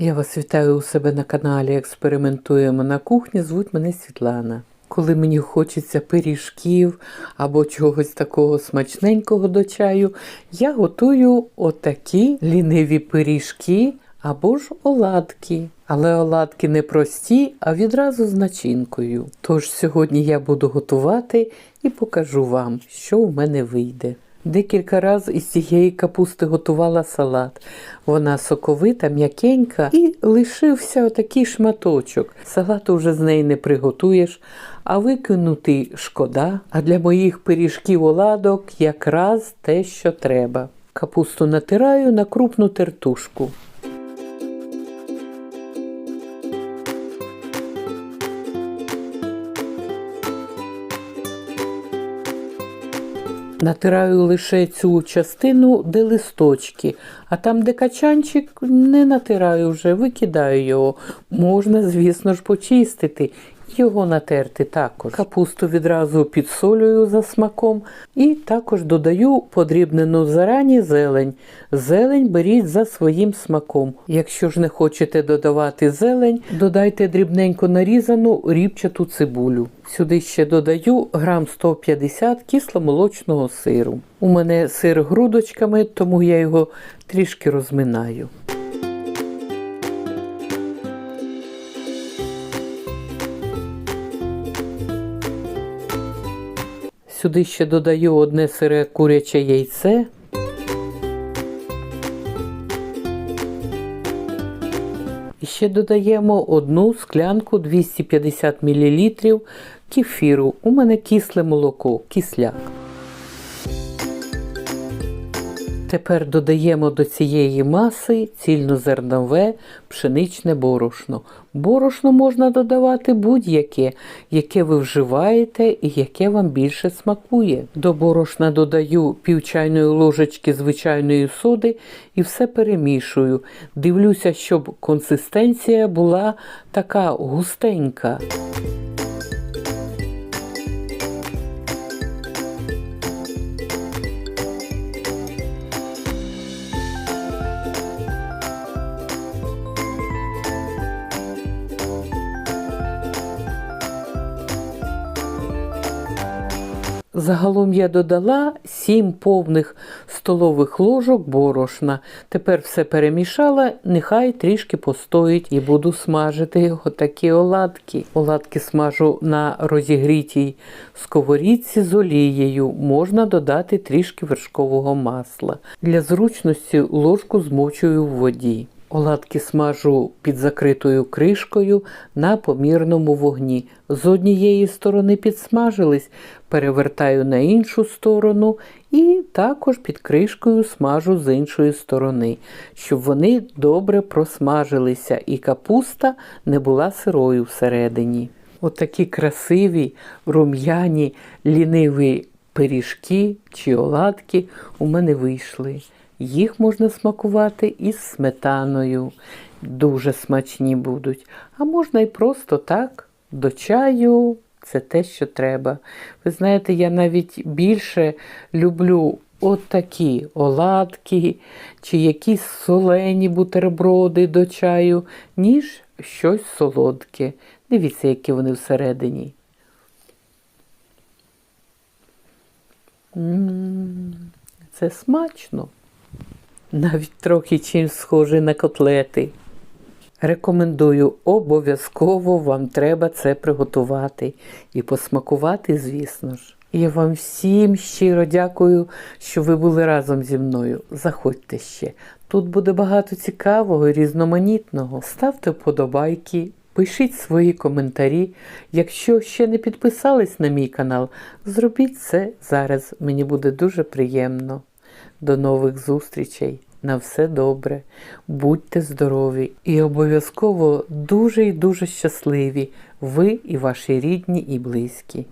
Я вас вітаю у себе на каналі Експериментуємо на кухні. Звуть мене Світлана. Коли мені хочеться пиріжків або чогось такого смачненького до чаю, я готую отакі ліниві пиріжки або ж оладки. Але оладки не прості, а відразу з начинкою. Тож сьогодні я буду готувати і покажу вам, що у мене вийде. Декілька разів із цієї капусти готувала салат. Вона соковита, м'якенька і лишився отакий шматочок. Салату вже з неї не приготуєш, а викинути шкода. А для моїх пиріжків оладок якраз те, що треба. Капусту натираю на крупну тертушку. Натираю лише цю частину, де листочки, а там, де качанчик, не натираю вже, викидаю його. Можна, звісно ж, почистити. Його натерти також. Капусту відразу підсолюю за смаком і також додаю подрібнену зарані зелень. Зелень беріть за своїм смаком. Якщо ж не хочете додавати зелень, додайте дрібненько нарізану рібчату цибулю. Сюди ще додаю грам 150 кисломолочного сиру. У мене сир грудочками, тому я його трішки розминаю. Сюди ще додаю одне сире куряче яйце. І ще додаємо одну склянку 250 мл кефіру. У мене кисле молоко, кисляк. Тепер додаємо до цієї маси цільнозернове пшеничне борошно. Борошно можна додавати будь-яке, яке ви вживаєте і яке вам більше смакує. До борошна додаю пів чайної ложечки звичайної соди і все перемішую. Дивлюся, щоб консистенція була така густенька. Загалом я додала 7 повних столових ложок борошна. Тепер все перемішала, нехай трішки постоїть і буду смажити отакі оладки. Оладки смажу на розігрітій сковорідці з олією. Можна додати трішки вершкового масла. Для зручності ложку змочую в воді. Оладки смажу під закритою кришкою на помірному вогні. З однієї сторони підсмажились, перевертаю на іншу сторону і також під кришкою смажу з іншої сторони, щоб вони добре просмажилися і капуста не була сирою всередині. Отакі красиві, рум'яні, ліниві пиріжки чи оладки у мене вийшли. Їх можна смакувати із сметаною. Дуже смачні будуть. А можна і просто так, до чаю. Це те, що треба. Ви знаєте, я навіть більше люблю от такі оладки чи якісь солені бутерброди до чаю, ніж щось солодке. Дивіться, які вони всередині. М, Це смачно. Навіть трохи чимсь схоже на котлети. Рекомендую, обов'язково вам треба це приготувати і посмакувати, звісно ж. Я вам всім щиро дякую, що ви були разом зі мною. Заходьте ще. Тут буде багато цікавого і різноманітного. Ставте вподобайки, пишіть свої коментарі. Якщо ще не підписались на мій канал, зробіть це зараз. Мені буде дуже приємно. До нових зустрічей. На все добре, будьте здорові і обов'язково дуже і дуже щасливі, ви і ваші рідні і близькі.